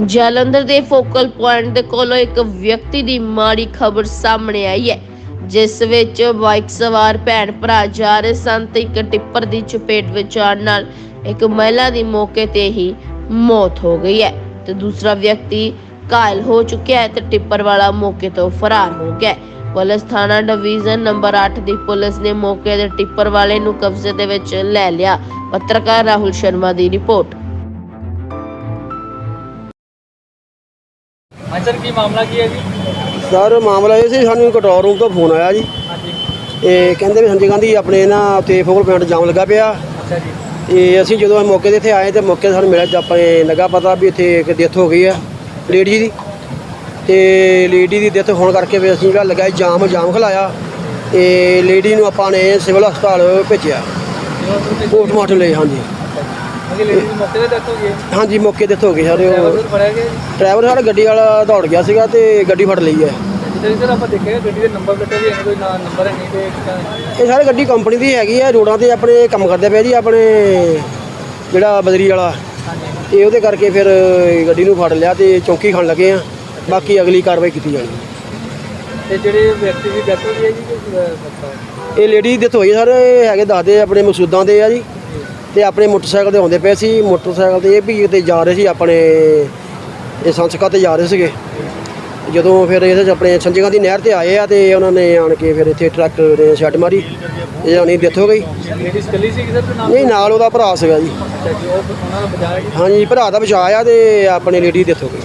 ਜਲੰਧਰ ਦੇ focal point ਦੇ ਕੋਲੋਂ ਇੱਕ ਵਿਅਕਤੀ ਦੀ ਮਾੜੀ ਖਬਰ ਸਾਹਮਣੇ ਆਈ ਹੈ, ਜਿਸ ਵਿੱਚ ਬਾਈਕ ਸਵਾਰ ਭੈਣ ਭਰਾ ਜਾ ਰਹੇ ਸਨ ਤੇ ਇੱਕ ਟਿੱਪਰ ਦੀ ਚਪੇਟ ਵਿੱਚ ਆਉਣ ਨਾਲ ਇੱਕ ਮਹਿਲਾ ਦੀ ਮੌਕੇ ਤੇ ਹੀ ਮੌਤ ਹੋ ਗਈ ਹੈ ਤੇ ਦੂਸਰਾ ਵਿਅਕਤੀ ਘਾਇਲ ਹੋ ਚੁੱਕਿਆ ਹੈ ਤੇ ਟਿੱਪਰ ਵਾਲਾ ਮੌਕੇ ਤੋਂ ਫਰਾਰ ਹੋ ਗਿਆ ਪੁਲਿਸ ਥਾਣਾ ਡਿਵੀਜ਼ਨ ਨੰਬਰ 8 ਦੀ ਪੁਲਿਸ ਨੇ ਮੌਕੇ ਦੇ ਟਿੱਪਰ ਵਾਲੇ ਨੂੰ ਕਬਜ਼ੇ ਦੇ ਵਿੱਚ ਲੈ ਲਿਆ। ਪੱਤਰਕਾਰ ਰਾਹੁਲ ਸ਼ਰਮਾ ਦੀ ਰਿਪੋਰਟ। ਸਰ ਕੀ ਮਾਮਲਾ ਕੀ ਹੈ ਜੀ? ਸਰ ਮਾਮਲਾ ਇਹ ਸੀ ਸਾਨੂੰ ਕੰਟਰੋਲ ਰੂਮ ਤੋਂ ਫੋਨ ਆਇਆ ਜੀ। ਹਾਂਜੀ। ਇਹ ਕਹਿੰਦੇ ਵੀ ਸੰਜੇ ਗਾਂਧੀ ਆਪਣੇ ਨਾ ਉੱਥੇ ਫੋਕਲ ਪੁਆਇੰਟ ਜਾਮ ਲੱਗਾ ਪਿਆ। ਅੱਛਾ ਜੀ। ਤੇ ਅਸੀਂ ਜਦੋਂ ਮੌਕੇ ਤੇ ਇੱਥੇ ਆਏ ਤੇ ਮੌਕੇ ਤੇ ਸਾਨੂੰ ਮਿਲਿਆ ਤੇ ਆਪਣੇ ਲੱਗਾ ਪਤਾ ਵੀ ਇੱਥੇ ਇੱਕ ਡੈਥ ਹੋ ਗਈ ਆ ਲੇਡੀ ਦੀ। ਤੇ ਲੇਡੀ ਦੀ ਡੈਥ ਹੋਣ ਕਰਕੇ ਵੀ ਅਸੀਂ ਜਿਹੜਾ ਲੱਗਾ ਸੀ ਜਾਮ ਜਾਮ ਖਲਾਇਆ। ਤੇ ਲੇਡੀ ਨੂੰ ਆਪਾਂ ਨੇ ਸਿਵਲ ਹਸਪਤਾਲ ਭੇਜਿਆ। ਪੋਸਟਮਾਰਟਮ ਲਈ ਹਾਂਜੀ। ਹਾਂਜੀ ਮੌਕੇ ਤੇ ਹੋ ਗਏ ਸਾਰੇ ਉਹ ਡਰਾਈਵਰ ਸਾਡਾ ਗੱਡੀ ਵਾਲਾ ਦੌੜ ਗਿਆ ਸੀਗਾ ਤੇ ਗੱਡੀ ਫੜ ਲਈ ਹੈ। ਇਹ ਸਾਰੇ ਗੱਡੀ ਕੰਪਨੀ ਦੀ ਹੈਗੀ ਆ ਰੋਡਾਂ ਤੇ ਆਪਣੇ ਕੰਮ ਕਰਦੇ ਪਏ ਜੀ ਆਪਣੇ ਜਿਹੜਾ ਬਦਰੀ ਵਾਲਾ। ਤੇ ਉਹਦੇ ਕਰਕੇ ਫਿਰ ਗੱਡੀ ਨੂੰ ਫੜ ਲਿਆ ਤੇ ਚੌਂਕੀ ਖਾਣ ਲੱਗੇ ਆ। ਬਾਕੀ ਅਗਲੀ ਕਾਰਵਾਈ ਕੀਤੀ ਜਾਣੀ। ਤੇ ਜਿਹੜੇ ਵਿਅਕਤੀ ਦੀ ਡੈਥ ਹੋ ਗਈ ਹੈ ਜੀ ਇਹ ਲੇਡੀ ਦੇ ਹੋਈ ਸਰ ਹੈਗੇ ਦੱਸਦੇ ਆਪਣੇ ਮਸੂਦਾਂ ਦੇ ਆ ਜੀ। ਤੇ ਆਪਣੇ ਮੋਟਰਸਾਈਕਲ ਤੇ ਆਉਂਦੇ ਪਏ ਸੀ। ਮੋਟਰਸਾਈਕਲ ਤੇ ਇਹ ਵੀ ਤੇ ਜਾ ਰਹੇ ਸੀ ਆਪਣੇ ਇਹ ਸੰਸਕਾ ਤੇ ਜਾ ਰਹੇ ਸੀਗੇ। ਜਦੋਂ ਫਿਰ ਇਹਦੇ 'ਚ ਆਪਣੇ ਸੰਜੀਆਂ ਦੀ ਨਹਿਰ ਤੇ ਆਏ ਆ ਤੇ ਉਹਨਾਂ ਨੇ ਆਣ ਕੇ ਫਿਰ ਇੱਥੇ ਟਰੱਕ ਨੇ ਛੱਡ ਮਾਰੀ। ਇਹ ਡੈਥ ਹੋ ਗਈ। ਨਹੀਂ ਨਾਲ ਉਹਦਾ ਭਰਾ ਸੀਗਾ ਜੀ। ਬਚਾਇਆ ਹਾਂਜੀ ਭਰਾ ਦਾ ਬਚਾਅ ਆ ਤੇ ਆਪਣੀ ਲੇਡੀ ਦੀ ਡੈਥ ਹੋ ਗਈ।